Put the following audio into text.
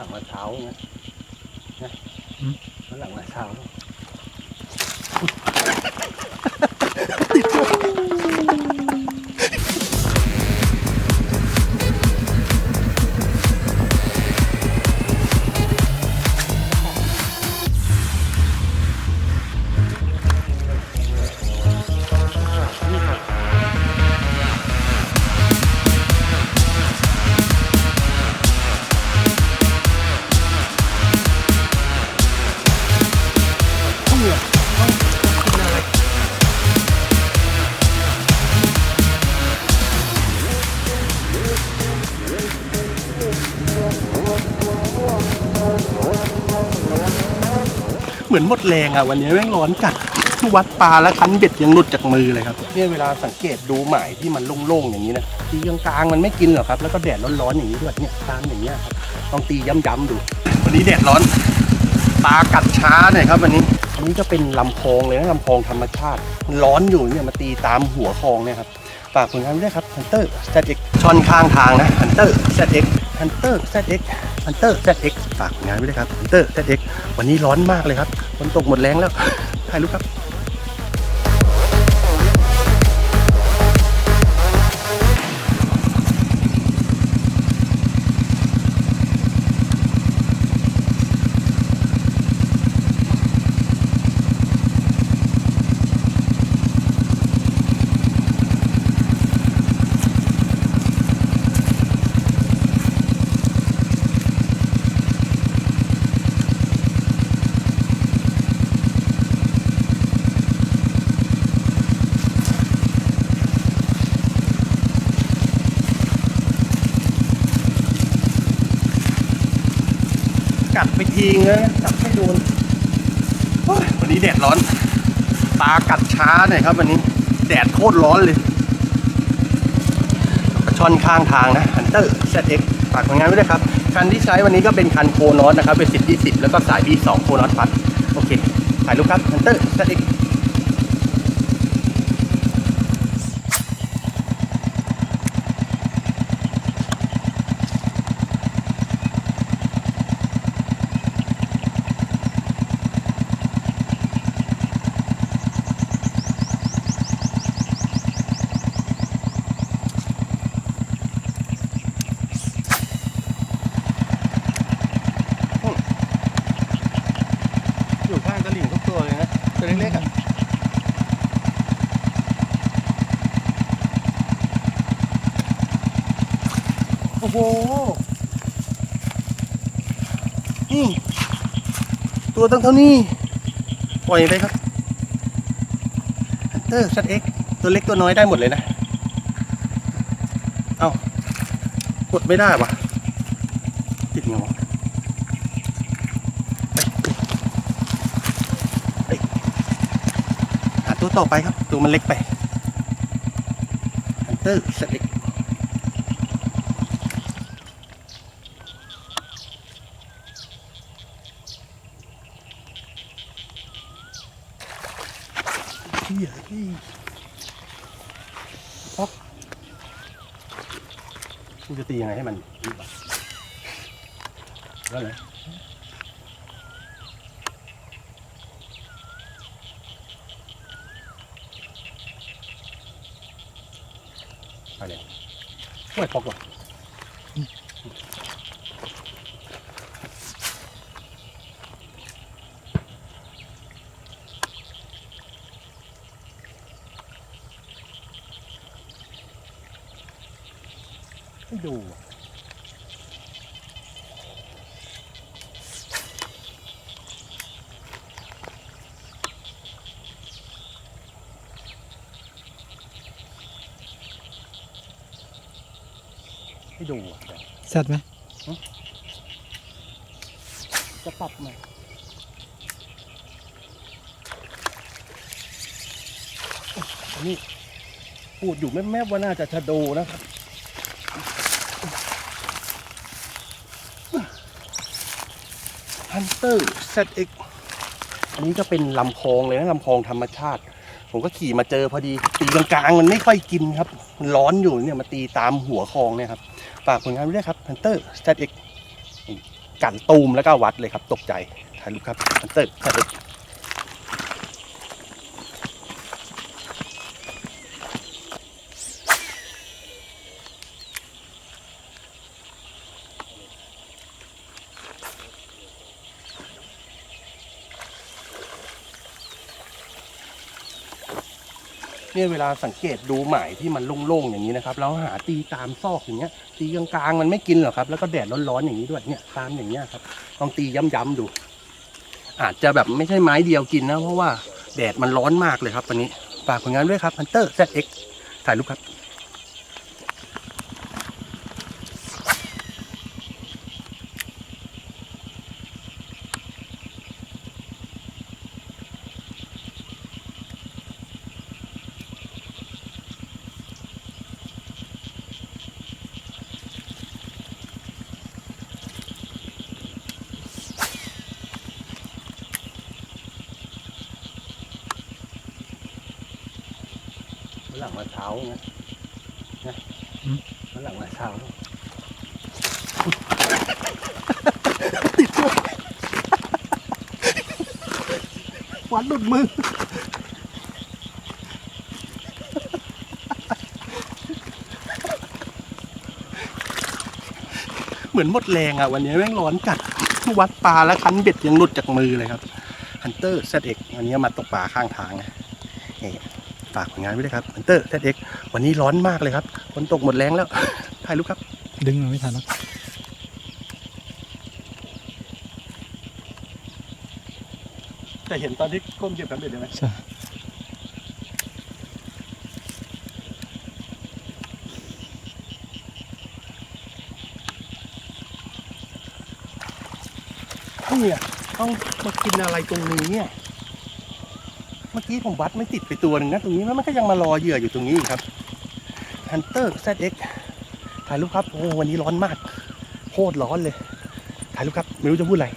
หลังมาเช้า เหมือนหมดแรงอะวันนี้แม่งร้อนจัดวัดปลาแล้วคันเบ็ดยังหลุดจากมือเลยครับเนี่ยเวลาสังเกตดูหมายที่มันโล่งๆอย่างนี้นะตีกลางๆมันไม่กินหรอกครับ แล้วก็แดดร้อนๆอย่างนี้ด้วยเนี่ยตามอย่างเงี้ยครับลองตีย้ำๆดู วันนี้แดดร้อนปลากัดช้าหน่อยครับวันนี้อันนี้ก็เป็นลำคลองเลยนะลำคลองธรรมชาติร้อนอยู่เนี่ยมาตีตามหัวคลองเนี่ยครับฝากผลงานด้วยครับ Hunter ZX ช่อนข้างทางนะ Hunter ZX Hunter ZX Hunter ZX ฝากงานไว้ด้วยครับ Hunter ZX วันนี้ร้อนมากเลยครับฝนตกหมดแรงแล้วถ่ายรูปครับ ทีเงี้ยจับไม่โดนวันนี้แดดร้อน ตากัดช้าหน่อยครับวันนี้ แดดโคตรร้อนเลยกระชอนข้างทางนะฮันเตอร์เซเอ็กฝากผลงานไว้ด้วยครับ คันที่ใช้วันนี้ก็เป็นคันโคนอสนะครับ เป็นสิบยี่สิบแล้วก็สาย B2 โคนอสพัด โอเค ถ่ายรูปครับ Hunter ZX อยู่ข้างตลิ่งทุกตัวเลยนะ ตัวเล็กๆอะโอ้โหนี่ตัวตั้งเท่านี้ ปล่อยไปครับเตอร์ซัดเอ็กตัวเล็กตัวน้อยได้หมดเลยนะ เอากดไม่ได้วะติดเงา หา ตัวต่อไปครับ ตัวมันเล็กไปฮันเตอร์สเล็กเฮียพี่ป๊อกกูจะตียังไงให้มันดีกว่าแล้วเลย ไปเลยไม่พกหรอกให้ดูอะ ให้ดูอะสัตว์ไหมจะปรับไหมอันนี้พูดอยู่แม่ๆว่าน่าจะชะโดนะครับ Hunter ZX อันนี้ก็เป็นลำคลองเลยนะลำคลองธรรมชาติ ผมก็ขี่มาเจอพอดี ตีกลางๆมันไม่ค่อยกินครับมันร้อนอยู่เนี่ยมาตีตามหัวคลองเนี่ยครับ ฝากผลงานไว้ด้วยครับ Hunter ZX กันตูมแล้วก็วัดเลยครับ ตกใจถ่ายรูปครับฮันเตอร์ถ่ายรูป เนี่ยเวลาสังเกตดูหมายที่มันโล่งๆอย่างนี้นะครับแล้วหาตีตามซอกอย่างเงี้ย ตีกลางๆมันไม่กินหรอกครับ แล้วก็แดดร้อนๆอย่างนี้ด้วยเนี่ยตามอย่างเงี้ยครับลองตีย้ำๆดู อาจจะแบบไม่ใช่ไม้เดียวกินนะ เพราะว่าแดดมันร้อนมากเลยครับตอนนี้ฝากผลงานด้วยครับฮันเตอร์ ZX ถ่ายรูปครับ หลังมาเช้าไงนะวันหลังมาเช้าติดด้วยวัดหลุดมือเหมือนหมดแรงอะ วันนี้แม่งร้อนจัดวัดปลาแล้วคันเบ็ดยังหลุดจากมือเลยครับฮันเตอร์ ZX วันนี้มาตกปลาข้างทางนะนี่ ฝากผลงานไว้ด้วยครับฮันเตอร์ ZX วันนี้ร้อนมากเลยครับฝนตกหมดแรงแล้วถ่ายรูปครับ ดึงมาไม่ทันแล้วแต่เห็นตอนที่ก้มเก็บกันเบ็ดไหมใช่เนี่ยต้องมากินอะไรตรงนี้เนี่ย เมื่อกี้ผมวัดไม่ติดไปตัวหนึ่งนะตรงนี้แล้วมันก็ยังมารอเหยื่ออยู่ตรงนี้อีกครับ Hunter ZX ถ่ายรูปครับโอ้วันนี้ร้อนมากโคตรร้อนเลยถ่ายรูปครับไม่รู้จะพูดอะไร